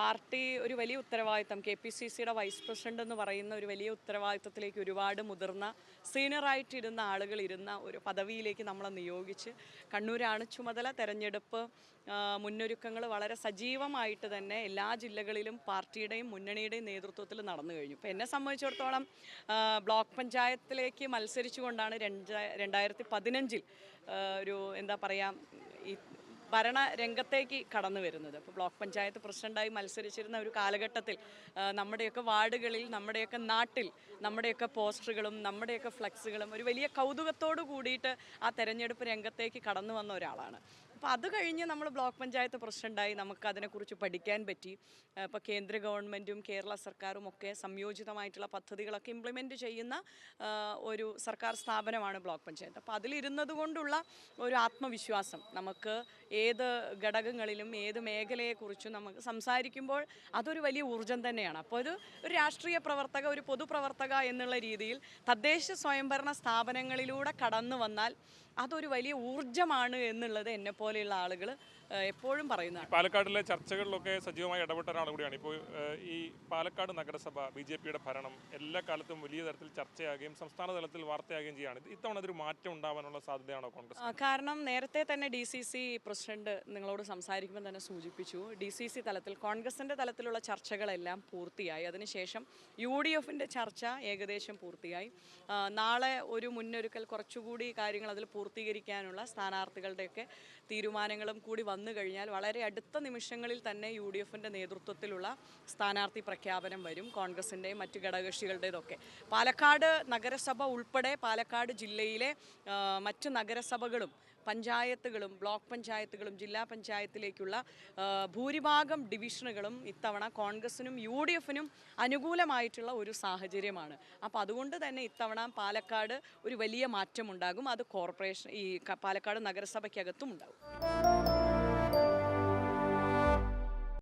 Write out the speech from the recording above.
Party ഒരു വലിയ ഉത്തരവാദിത്തം കെ പി സി സിയുടെ വൈസ് പ്രസിഡന്റ് എന്ന് പറയുന്ന ഒരു വലിയ ഉത്തരവാദിത്തത്തിലേക്ക് ഒരുപാട് മുതിർന്ന സീനിയറായിട്ടിരുന്ന ആളുകൾ ഇരുന്ന ഒരു പദവിയിലേക്ക് നമ്മളെ നിയോഗിച്ച് കണ്ണൂരാണ് ചുമതല. തെരഞ്ഞെടുപ്പ് മുന്നൊരുക്കങ്ങൾ വളരെ സജീവമായിട്ട് തന്നെ എല്ലാ ജില്ലകളിലും പാർട്ടിയുടെയും മുന്നണിയുടെയും നേതൃത്വത്തിൽ നടന്നു കഴിഞ്ഞു. ഇപ്പോൾ എന്നെ സംബന്ധിച്ചിടത്തോളം ബ്ലോക്ക് പഞ്ചായത്തിലേക്ക് മത്സരിച്ചുകൊണ്ടാണ് രണ്ടാ രണ്ടായിരത്തി പതിനഞ്ചിൽ ഒരു എന്താ പറയുക ഈ ഭരണ രംഗത്തേക്ക് കടന്നു വരുന്നത്. അപ്പോൾ ബ്ലോക്ക് പഞ്ചായത്ത് പ്രസിഡന്റായി മത്സരിച്ചിരുന്ന ഒരു കാലഘട്ടത്തിൽ നമ്മുടെയൊക്കെ വാർഡുകളിൽ നമ്മുടെയൊക്കെ നാട്ടിൽ നമ്മുടെയൊക്കെ പോസ്റ്ററുകളും നമ്മുടെയൊക്കെ ഫ്ലക്സുകളും ഒരു വലിയ കൗതുകത്തോടു കൂടിയിട്ട് ആ തെരഞ്ഞെടുപ്പ് രംഗത്തേക്ക് കടന്നു വന്ന ഒരാളാണ്. അപ്പോൾ അത് കഴിഞ്ഞ് നമ്മൾ ബ്ലോക്ക് പഞ്ചായത്ത് പ്രസിഡന്റായി നമുക്ക് അതിനെക്കുറിച്ച് പഠിക്കാൻ പറ്റി. ഇപ്പോൾ കേന്ദ്ര ഗവൺമെന്റും കേരള സർക്കാരും ഒക്കെ സംയോജിതമായിട്ടുള്ള പദ്ധതികളൊക്കെ ഇംപ്ലിമെന്റ് ചെയ്യുന്ന ഒരു സർക്കാർ സ്ഥാപനമാണ് ബ്ലോക്ക് പഞ്ചായത്ത്. അപ്പോൾ അതിലിരുന്നത് കൊണ്ടുള്ള ഒരു ആത്മവിശ്വാസം നമുക്ക് ഏത് ഘടകങ്ങളിലും ഏത് മേഖലയെക്കുറിച്ചും നമുക്ക് സംസാരിക്കുമ്പോൾ അതൊരു വലിയ ഊർജം തന്നെയാണ്. അപ്പോൾ ഒരു ഒരു രാഷ്ട്രീയ പ്രവർത്തക ഒരു പൊതുപ്രവർത്തക എന്നുള്ള രീതിയിൽ തദ്ദേശ സ്വയംഭരണ സ്ഥാപനങ്ങളിലൂടെ കടന്നു വന്നാൽ അതൊരു വലിയ ഊർജമാണ് എന്നുള്ളത് എന്നെ പോലെയുള്ള ആളുകൾ എപ്പോഴും പറയുന്നതാണ്. പാലക്കാടിലെ ചർച്ചകളിലൊക്കെ സജീവമായി ഇടപെട്ട ഒരാൾ കൂടിയാണ്. ഇപ്പോൾ ഈ പാലക്കാട് നഗരസഭ ബി ജെ പിയുടെ ഭരണം എല്ലാ കാലത്തും വലിയ തരത്തിൽ ചർച്ചയാകുകയും സംസ്ഥാന തലത്തിൽ വാർത്തയാകുകയും ചെയ്യുകയാണ് ഇത് ഇത്തവണ അതൊരു മാറ്റം ഉണ്ടാവാനുള്ള സാധ്യതയാണോ കോൺഗ്രസ്? കാരണം നേരത്തെ തന്നെ ഡി സി സി പ്രസിഡന്റ് നിങ്ങളോട് സംസാരിക്കുമ്പോൾ തന്നെ സൂചിപ്പിച്ചു ഡി സി സി തലത്തിൽ കോൺഗ്രസിന്റെ തലത്തിലുള്ള ചർച്ചകളെല്ലാം പൂർത്തിയായി. അതിനുശേഷം യു ഡി എഫിന്റെ ചർച്ച ഏകദേശം പൂർത്തിയായി. നാളെ ഒരു മുന്നൊരുക്കൽ കുറച്ചുകൂടി കാര്യങ്ങൾ അതിൽ പൂർത്തീകരിക്കാനുള്ള സ്ഥാനാർത്ഥികളുടെയൊക്കെ തീരുമാനങ്ങളും കൂടി വന്നു കഴിഞ്ഞാൽ വളരെ അടുത്ത നിമിഷങ്ങളിൽ തന്നെ യു ഡി എഫിന്റെ നേതൃത്വത്തിലുള്ള സ്ഥാനാർത്ഥി പ്രഖ്യാപനം വരും കോൺഗ്രസിന്റെയും മറ്റ് ഘടകകക്ഷികളുടേതൊക്കെ പാലക്കാട് നഗരസഭ ഉൾപ്പെടെ പാലക്കാട് ജില്ലയിലെ മറ്റ് നഗരസഭകളും പഞ്ചായത്തുകളും ബ്ലോക്ക് പഞ്ചായത്തുകളും ജില്ലാ പഞ്ചായത്തിലേക്കുള്ള ഭൂരിഭാഗം ഡിവിഷനുകളും ഇത്തവണ കോൺഗ്രസിനും യു ഡി എഫിനും അനുകൂലമായിട്ടുള്ള ഒരു സാഹചര്യമാണ്. അപ്പോൾ അതുകൊണ്ട് തന്നെ ഇത്തവണ പാലക്കാട് ഒരു വലിയ മാറ്റമുണ്ടാകും. അത് കോർപ്പറേഷൻ ഈ പാലക്കാട് നഗരസഭയ്ക്കകത്തും ഉണ്ടാകും.